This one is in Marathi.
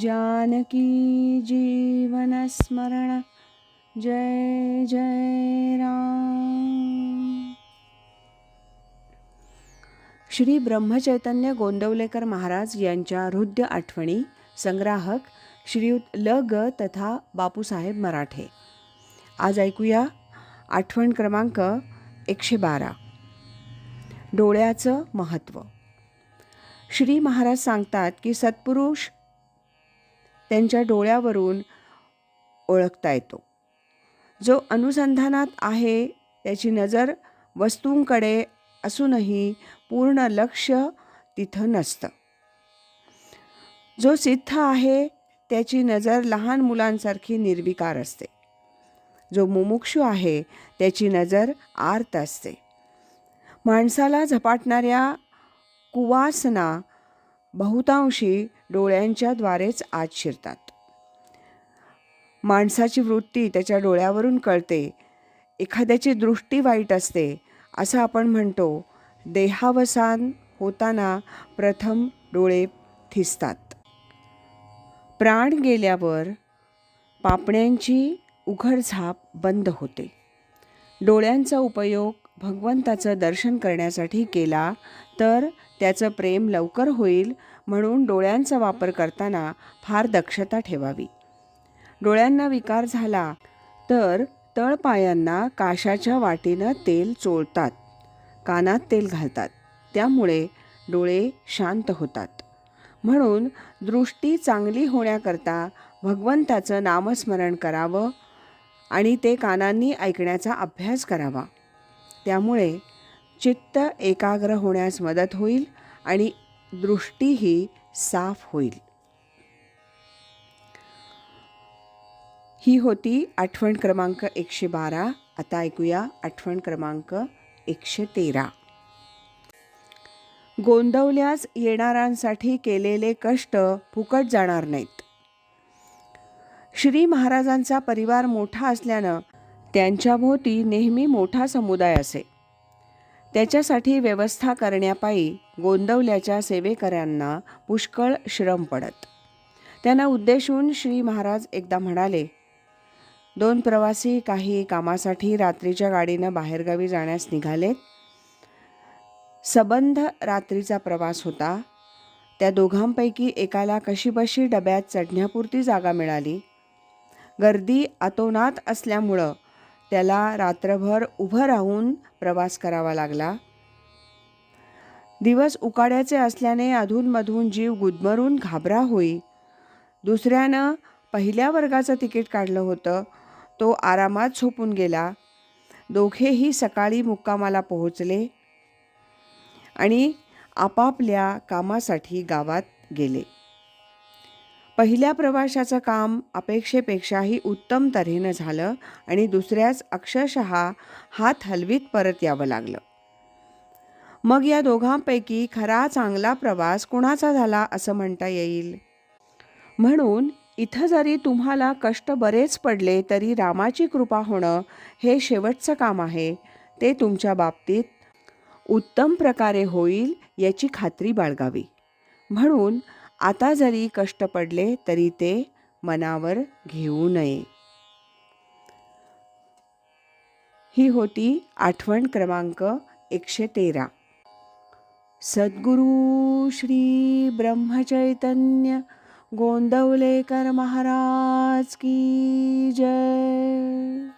जानकी जीवनस्मरण जय जय राम। श्री ब्रह्मचैतन्य गोंदवलेकर महाराज यांच्या हृदय आठवणी संग्राहक श्रीयुत ल ग तथा बापूसाहेब मराठे. आज ऐकूया आठवण क्रमांक एकशे बारा. डोळ्याचं महत्त्व श्री महाराज सांगतात की सत्पुरुष त्यांच्या डोळ्यावरून ओळखता येतो. जो अनुसंधानात आहे त्याची नजर वस्तूंकडे असूनही पूर्ण लक्ष तिथं नसतं. जो सिद्ध आहे त्याची नजर लहान मुलांसारखी निर्विकार असते. जो मुमुक्षू आहे त्याची नजर आर्त असते. माणसाला झपाटणाऱ्या कुवासना बहुतांशी डोळ्यांच्याद्वारेच आत शिरतात. माणसाची वृत्ती त्याच्या डोळ्यावरून कळते. एखाद्याची दृष्टी वाईट असते असं आपण म्हणतो. देहावसान होताना प्रथम डोळे थिसतात. प्राण गेल्यावर पापण्यांची उघडझाप बंद होते. डोळ्यांचा उपयोग भगवंताचं दर्शन करण्यासाठी केला तर त्याचं प्रेम लवकर होईल म्हणून डोळ्यांचा वापर करताना फार दक्षता ठेवावी. डोळ्यांना विकार झाला तर तळपायांना काशाच्या वाटेनं तेल चोळतात कानात तेल घालतात त्यामुळे डोळे शांत होतात. म्हणून दृष्टी चांगली होण्याकरता भगवंताचं नामस्मरण करावं आणि ते कानांनी ऐकण्याचा अभ्यास करावा. त्यामुळे चित्त एकाग्र होण्यास मदत होईल आणि दृष्टीही साफ होईल. ही होती आठवण क्रमांक एकशे बारा. आता ऐकूया आठवण क्रमांक एकशे तेरा. गोंदवल्यास येणाऱ्यांसाठी केलेले कष्ट फुकट जाणार नाहीत. श्री महाराजांचा परिवार मोठा असल्यानं त्यांच्याभोवती नेहमी मोठा समुदाय असे. त्याच्यासाठी व्यवस्था करण्यापायी गोंदवल्याच्या सेवेकऱ्यांना पुष्कळ श्रम पडत. त्यांना उद्देशून श्री महाराज एकदा म्हणाले दोन प्रवासी काही कामासाठी रात्रीच्या गाडीनं बाहेरगावी जाण्यास निघालेत. सबंध रात्रीचा प्रवास होता. त्या दोघांपैकी एकाला कशीबशी डब्यात चढण्यापुरती जागा मिळाली. गर्दी आतोनात असल्यामुळं त्याला रात्रभर उभं राहून प्रवास करावा लागला. दिवस उकाड्याचे असल्याने अधूनमधून जीव गुदमरून घाबरा होई. दुसऱ्यानं पहिल्या वर्गाचं तिकीट काढलं होतं. तो आरामात झोपून गेला. दोघेही सकाळी मुक्कामाला पोहोचले आणि आपापल्या कामासाठी गावात गेले. पहिल्या प्रवाशाचं काम अपेक्षेपेक्षाही उत्तम तऱ्हेनं झालं आणि दुसऱ्याच अक्षरशः हात हलवीत परत यावं लागलं. मग या दोघांपैकी खरा चांगला प्रवास कुणाचा झाला असं म्हणता येईल? म्हणून इथं जरी तुम्हाला कष्ट बरेच पडले तरी रामाची कृपा होणं हे शेवटचं काम आहे. ते तुमच्या बाबतीत उत्तम प्रकारे होईल याची खात्री बाळगावी. म्हणून आता जरी कष्ट पडले तरी ते मनावर घेऊ नये. ही होती आठवण क्रमांक एकशे तेरा. सद्गुरू श्री ब्रह्मचैतन्य गोंदवलेकर महाराज की जय.